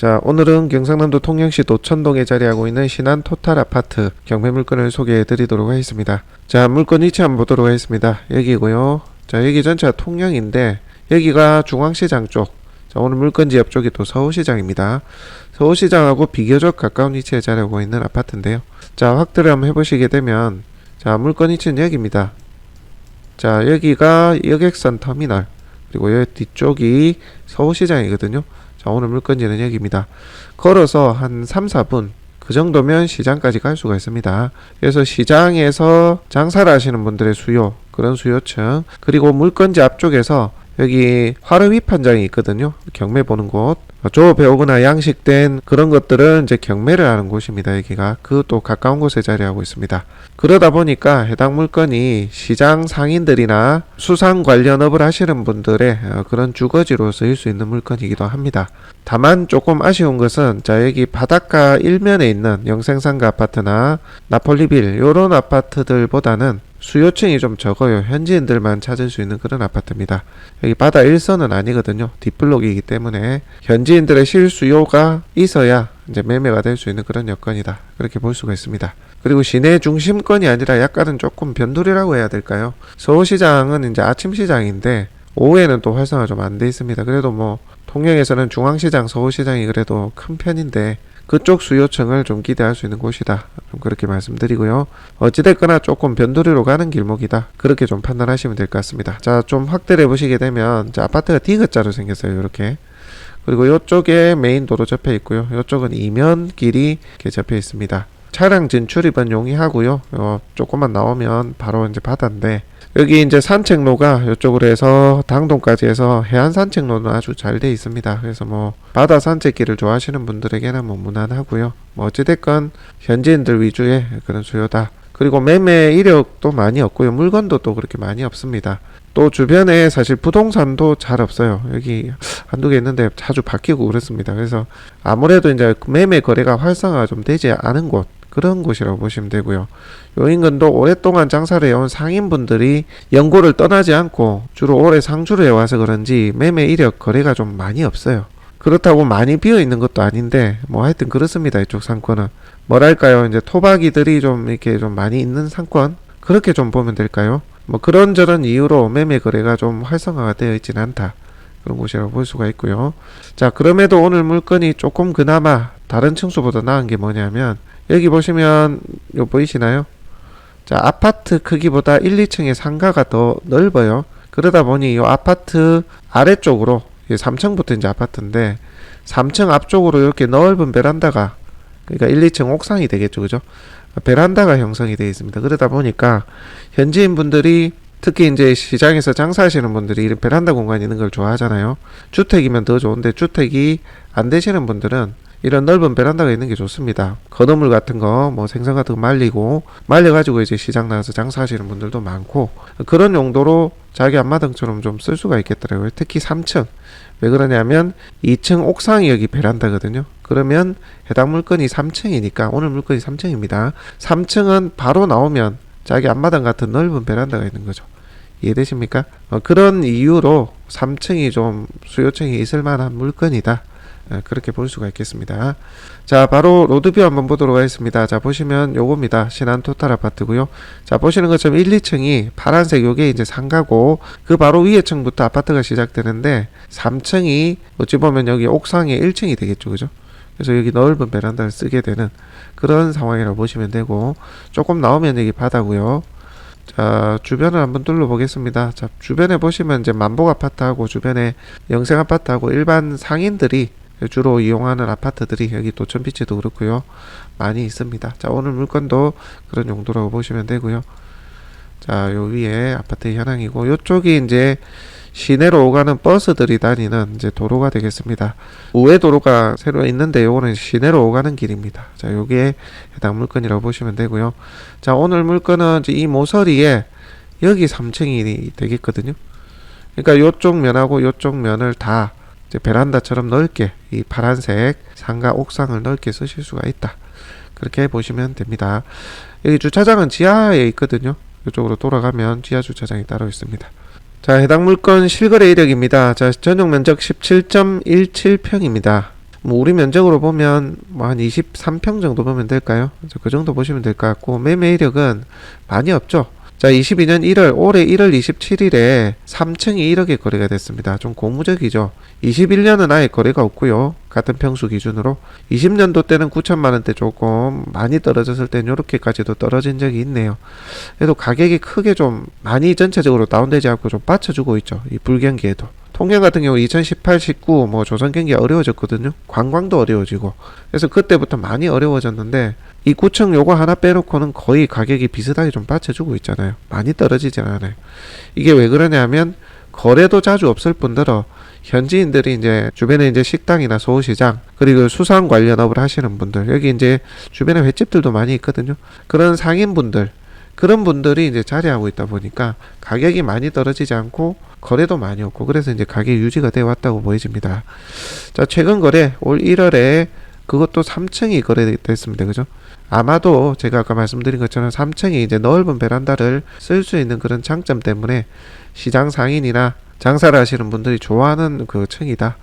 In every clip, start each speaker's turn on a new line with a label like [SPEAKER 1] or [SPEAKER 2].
[SPEAKER 1] 자, 오늘은 경상남도 통영시 도천동에 자리하고 있는 신한 토탈 아파트 경매 물건을 소개해 드리도록 하겠습니다. 자, 물건 위치 한번 보도록 하겠습니다. 여기고요. 자, 여기 전체가 통영인데 여기가 중앙시장 쪽. 자, 오늘 물건지 옆쪽이 또 서울시장입니다. 서울시장하고 비교적 가까운 위치에 자리하고 있는 아파트인데요. 자, 확대를 한번 해보시게 되면 자, 물건 위치는 여기입니다. 자, 여기가 여객선 터미널 그리고 여기 뒤쪽이 서울시장이거든요. 자, 오늘 물건지는 여기입니다. 걸어서 한 3, 4분 그 정도면 시장까지 갈 수가 있습니다. 그래서 시장에서 장사를 하시는 분들의 수요, 그런 수요층, 그리고 물건지 앞쪽에서 여기 화로 위판장이 있거든요. 경매 보는 곳. 조 배우거나 양식된 그런 것들은 이제 경매를 하는 곳입니다. 여기가 그 또 가까운 곳에 자리하고 있습니다. 그러다 보니까 해당 물건이 시장 상인들이나 수상 관련 업을 하시는 분들의 어, 그런 주거지로 쓰일 수 있는 물건이기도 합니다. 다만 조금 아쉬운 것은 자 여기 바닷가 일면에 있는 영생상가 아파트나 나폴리빌 요런 아파트들보다는 수요층이 좀 적어요. 현지인들만 찾을 수 있는 그런 아파트입니다. 여기 바다 일선은 아니거든요. 뒷블록이기 때문에 현지인들의 실수요가 있어야 이제 매매가 될 수 있는 그런 여건이다. 그렇게 볼 수가 있습니다. 그리고 시내 중심권이 아니라 약간은 조금 변두리라고 해야 될까요? 서울시장은 이제 아침 시장인데 오후에는 또 활성화 좀 안 돼 있습니다. 그래도 뭐 통영에서는 중앙시장, 서울시장이 그래도 큰 편인데 그쪽 수요층을 좀 기대할 수 있는 곳이다. 좀 그렇게 말씀드리고요. 어찌됐거나 조금 변두리로 가는 길목이다. 그렇게 좀 판단하시면 될 것 같습니다. 자, 좀 확대를 해보시게 되면, 자, 아파트가 D자로 생겼어요. 이렇게. 그리고 이쪽에 메인 도로 접해 있고요. 이쪽은 이면 길이 이렇게 접해 있습니다. 차량 진출입은 용이하고요. 어, 조금만 나오면 바로 이제 바다인데, 여기 이제 산책로가 이쪽으로 해서 당동까지 해서 해안 산책로는 아주 잘 돼 있습니다. 그래서 뭐 바다 산책길을 좋아하시는 분들에게는 뭐 무난하고요. 뭐 어찌됐건 현지인들 위주의 그런 수요다. 그리고 매매 이력도 많이 없고요. 물건도 또 그렇게 많이 없습니다. 또 주변에 사실 부동산도 잘 없어요. 여기 한두 개 있는데 자주 바뀌고 그렇습니다. 그래서 아무래도 이제 매매 거래가 활성화가 좀 되지 않은 곳 그런 곳이라고 보시면 되고요. 요 인근도 오랫동안 장사를 해온 상인분들이 연고를 떠나지 않고 주로 오래 상주를 해와서 그런지 매매 이력 거래가 좀 많이 없어요. 그렇다고 많이 비어 있는 것도 아닌데 뭐 하여튼 그렇습니다. 이쪽 상권은 뭐랄까요 이제 토박이들이 좀 이렇게 좀 많이 있는 상권 그렇게 좀 보면 될까요? 뭐 그런저런 이유로 매매 거래가 좀 활성화가 되어 있지는 않다. 그런 곳이라고 볼 수가 있고요. 자, 그럼에도 오늘 물건이 조금 그나마 다른 층수보다 나은 게 뭐냐면 여기 보시면 요 보이시나요? 자, 아파트 크기보다 1, 2층의 상가가 더 넓어요. 그러다 보니 이 아파트 아래쪽으로 3층부터 이제 아파트인데 3층 앞쪽으로 이렇게 넓은 베란다가 그러니까 1, 2층 옥상이 되겠죠. 그죠? 베란다가 형성이 되어 있습니다. 그러다 보니까 현지인 분들이 특히 이제 시장에서 장사하시는 분들이 이런 베란다 공간 있는 걸 좋아하잖아요. 주택이면 더 좋은데 주택이 안 되시는 분들은 이런 넓은 베란다가 있는 게 좋습니다. 건어물 같은 거, 뭐 생선 같은 거 말리고, 말려가지고 이제 시장 나가서 장사하시는 분들도 많고, 그런 용도로 자기 앞마당처럼 좀 쓸 수가 있겠더라고요. 특히 3층. 왜 그러냐면, 2층 옥상이 여기 베란다거든요. 그러면 해당 물건이 3층이니까, 오늘 물건이 3층입니다. 3층은 바로 나오면 자기 앞마당 같은 넓은 베란다가 있는 거죠. 이해되십니까? 어, 그런 이유로 3층이 좀 수요층이 있을 만한 물건이다. 어, 그렇게 볼 수가 있겠습니다. 자, 바로 로드뷰 한번 보도록 하겠습니다. 자, 보시면 요겁니다. 신한 토탈 아파트고요. 자, 보시는 것처럼 1, 2층이 파란색 요게 이제 상가고 그 바로 위에 층부터 아파트가 시작되는데 3층이 어찌 보면 여기 옥상에 1층이 되겠죠. 그죠? 그래서 여기 넓은 베란다를 쓰게 되는 그런 상황이라고 보시면 되고 조금 나오면 여기 바다고요. 자 주변을 한번 둘러보겠습니다. 자 주변에 보시면 이제 만복 아파트하고 주변에 영생 아파트하고 일반 상인들이 주로 이용하는 아파트들이 여기 도천비치도 그렇고요 많이 있습니다. 자 오늘 물건도 그런 용도라고 보시면 되고요. 자 요 위에 아파트 현황이고 요쪽이 이제 시내로 오가는 버스들이 다니는 이제 도로가 되겠습니다. 우회 도로가 새로 있는데 요거는 시내로 오가는 길입니다. 자, 요게 해당 물건이라고 보시면 되고요. 자, 오늘 물건은 이 모서리에 여기 3층이 되겠거든요. 그러니까 요쪽 면하고 요쪽 면을 다 베란다처럼 넓게 이 파란색 상가 옥상을 넓게 쓰실 수가 있다. 그렇게 보시면 됩니다. 여기 주차장은 지하에 있거든요. 이쪽으로 돌아가면 지하 주차장이 따로 있습니다. 자, 해당 물건 실거래 이력입니다. 자, 전용 면적 17.17평입니다. 뭐 우리 면적으로 보면 뭐 한 23평 정도 보면 될까요? 그 정도 보시면 될 것 같고 매매 이력은 많이 없죠. 자, 22년 1월 올해 1월 27일에 3층이 1억에 거래가 됐습니다. 좀 고무적이죠. 21년은 아예 거래가 없고요. 같은 평수 기준으로 20년도 때는 9천만 원대 조금 많이 떨어졌을 땐 이렇게까지도 떨어진 적이 있네요. 그래도 가격이 크게 좀 많이 전체적으로 다운되지 않고 좀 받쳐주고 있죠. 이 불경기에도. 통영 같은 경우 2018, 19, 뭐 조선 경기 어려워졌거든요. 관광도 어려워지고. 그래서 그때부터 많이 어려워졌는데 이 9층 요거 하나 빼놓고는 거의 가격이 비슷하게 좀 받쳐주고 있잖아요. 많이 떨어지진 않아요. 이게 왜 그러냐면 거래도 자주 없을 뿐더러 현지인들이 이제 주변에 이제 식당이나 소시장 그리고 수산 관련 업을 하시는 분들 여기 이제 주변에 횟집들도 많이 있거든요. 그런 상인분들 그런 분들이 이제 자리하고 있다 보니까 가격이 많이 떨어지지 않고 거래도 많이 없고 그래서 이제 가격 유지가 되어 왔다고 보여집니다. 자 최근 거래 올 1월에 그것도 3층이 거래됐습니다. 그죠? 아마도 제가 아까 말씀드린 것처럼 3층이 이제 넓은 베란다를 쓸 수 있는 그런 장점 때문에 시장 상인이나 장사를 하시는 분들이 좋아하는 그 층이다.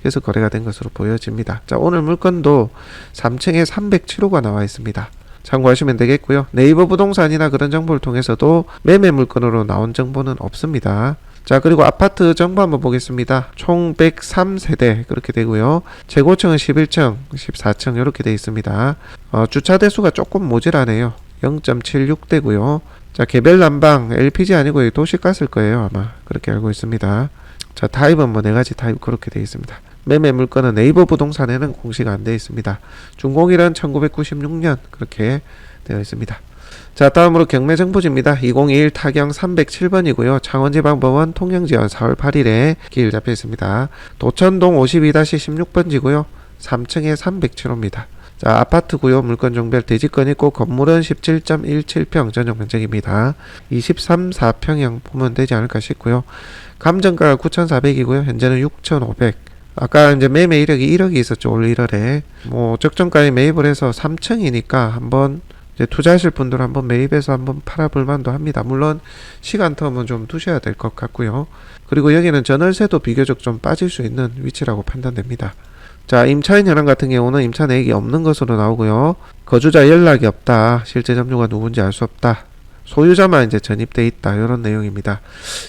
[SPEAKER 1] 그래서 거래가 된 것으로 보여집니다. 자, 오늘 물건도 3층에 307호가 나와 있습니다. 참고하시면 되겠고요. 네이버 부동산이나 그런 정보를 통해서도 매매 물건으로 나온 정보는 없습니다. 자, 그리고 아파트 정보 한번 보겠습니다. 총 103세대 그렇게 되고요. 최고층은 11층, 14층 이렇게 돼 있습니다. 어, 주차 대수가 조금 모자라네요. 0.76대고요. 자, 개별 난방 LPG 아니고 도시가스일 거예요, 아마. 그렇게 알고 있습니다. 자, 타입은 뭐 네 가지 타입 그렇게 되어 있습니다. 매매 물건은 네이버 부동산에는 공시가 안 되어 있습니다. 준공일은 1996년 그렇게 되어 있습니다. 자, 다음으로 경매 정보지입니다. 2021 타경 307번이고요. 창원지방법원 통영지원 4월 8일에 기일 잡혀 있습니다. 도천동 52-16번지고요. 3층에 307호입니다. 자, 아파트고요. 물건 종별 대지권 있고 건물은 17.17평 전용 면적입니다. 23, 4평형 보면 되지 않을까 싶고요. 감정가가 9,400이고요. 현재는 6,500. 아까 이제 매매 이력이 1억이 있었죠. 올 1월에. 뭐 적정가에 매입을 해서 3층이니까 한번 이제 투자하실 분들 한번 매입해서 한번 팔아볼 만도 합니다. 물론 시간 텀은 좀 두셔야 될 것 같고요. 그리고 여기는 전월세도 비교적 좀 빠질 수 있는 위치라고 판단됩니다. 자, 임차인 현황 같은 경우는 임차 내역이 없는 것으로 나오고요. 거주자 연락이 없다. 실제 점유가 누군지 알 수 없다. 소유자만 이제 전입돼 있다. 이런 내용입니다.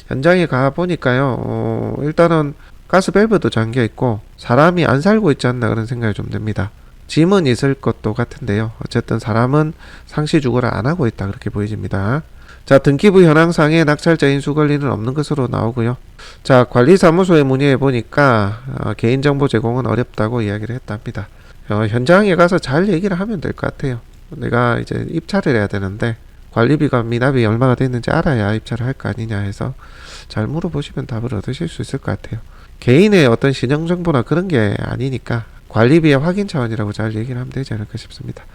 [SPEAKER 1] 현장에 가 보니까요. 어, 일단은 가스 밸브도 잠겨 있고 사람이 안 살고 있지 않나 그런 생각이 좀 듭니다. 짐은 있을 것도 같은데요. 어쨌든 사람은 상시 주거를 안 하고 있다 그렇게 보여집니다. 자 등기부 현황상에 낙찰자 인수 권리는 없는 것으로 나오고요. 자 관리사무소에 문의해 보니까 어, 개인정보 제공은 어렵다고 이야기를 했답니다. 어, 현장에 가서 잘 얘기를 하면 될 것 같아요. 내가 이제 입찰을 해야 되는데 관리비가 미납이 얼마가 됐는지 알아야 입찰을 할 거 아니냐 해서 잘 물어보시면 답을 얻으실 수 있을 것 같아요. 개인의 어떤 신용 정보나 그런 게 아니니까 관리비의 확인 차원이라고 잘 얘기를 하면 되지 않을까 싶습니다.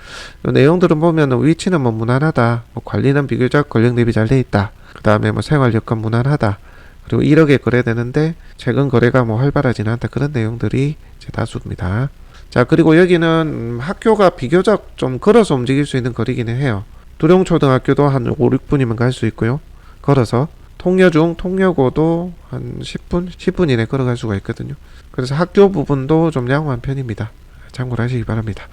[SPEAKER 1] 요 내용들은 보면 위치는 뭐 무난하다, 뭐 관리는 비교적 권력 대비 잘 돼 있다. 그 다음에 뭐 생활 여건 무난하다. 그리고 1억에 거래되는데 최근 거래가 뭐 활발하지는 않다. 그런 내용들이 이제 다수입니다. 자 그리고 여기는 음, 학교가 비교적 좀 걸어서 움직일 수 있는 거리기는 해요. 두룡초등학교도 한 5, 6분이면 갈 수 있고요. 걸어서 통여중, 통여고도 한 10분, 10분 이내 걸어갈 수가 있거든요. 그래서 학교 부분도 좀 양호한 편입니다. 참고를 하시기 바랍니다.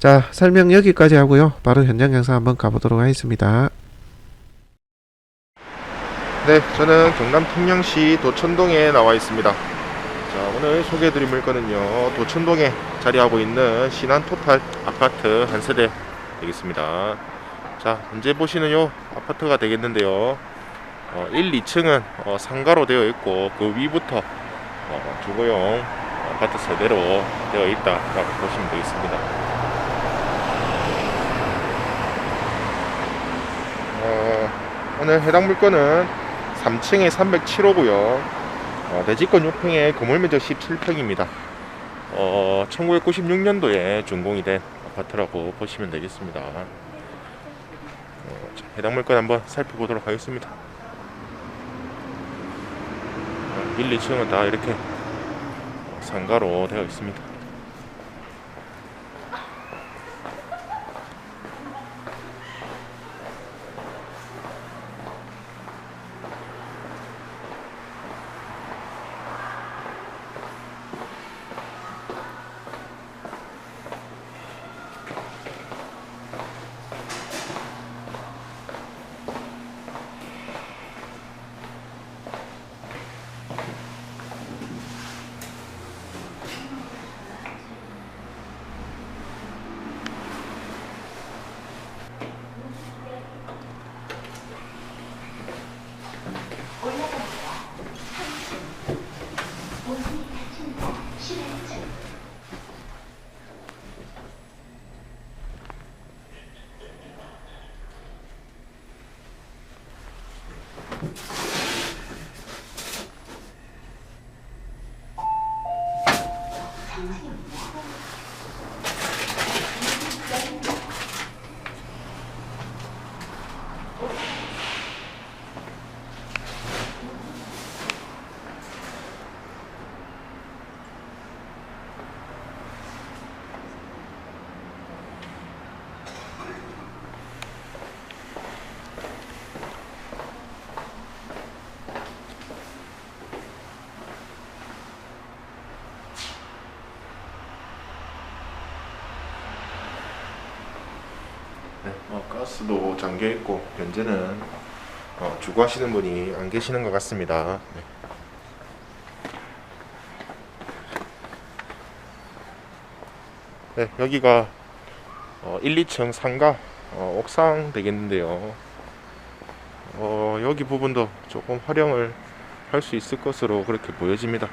[SPEAKER 1] 자, 설명 여기까지 하고요. 바로 현장 영상 한번 가보도록 하겠습니다.
[SPEAKER 2] 네, 저는 경남 통영시 도천동에 나와 있습니다. 자, 오늘 소개해드릴 물건은요, 도천동에 자리하고 있는 신한 토탈 아파트 한 세대 되겠습니다. 자, 현재 보시는 요 아파트가 되겠는데요. 어, 1, 2층은 어, 상가로 되어 있고 그 위부터 어, 주거용 아파트 세대로 되어 있다라고 보시면 되겠습니다. 어, 오늘 해당 물건은 3층에 307호고요. 어, 내지권 6평에 건물 면적 17평입니다. 어, 1996년도에 준공이 된 아파트라고 보시면 되겠습니다. 어, 자, 해당 물건 한번 살펴보도록 하겠습니다. 1, 2층은 다 이렇게 상가로 되어 있습니다. 考えるよね。 네, 어, 가스도 잠겨 있고 현재는 어, 주거하시는 분이 안 계시는 것 같습니다. 네. 네, 여기가 어, 1, 2층 상가 어, 옥상 되겠는데요. 어, 여기 부분도 조금 활용을 할 수 있을 것으로 그렇게 보여집니다.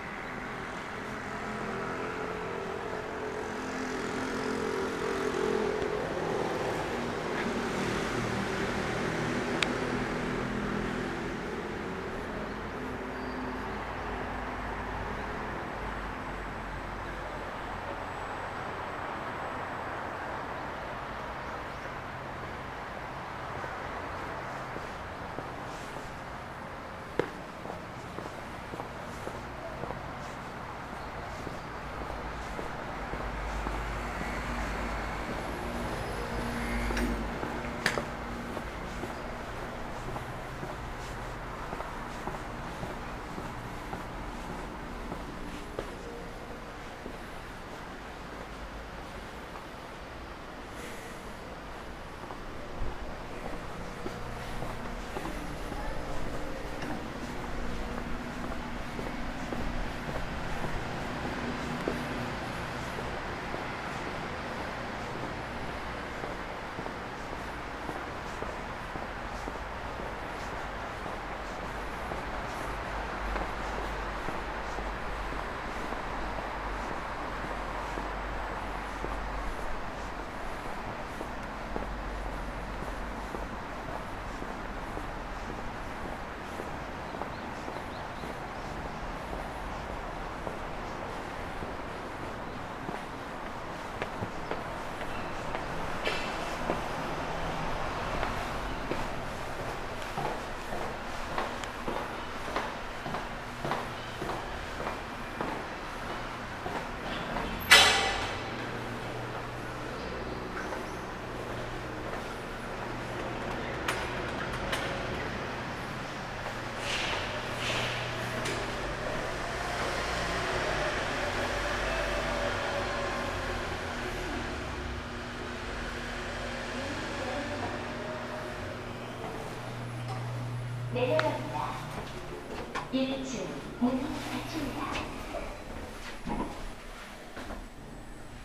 [SPEAKER 3] 1층 문이 닫힙니다.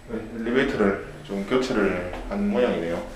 [SPEAKER 2] 네, 엘리베이터를 좀 교체를 한 모양이네요.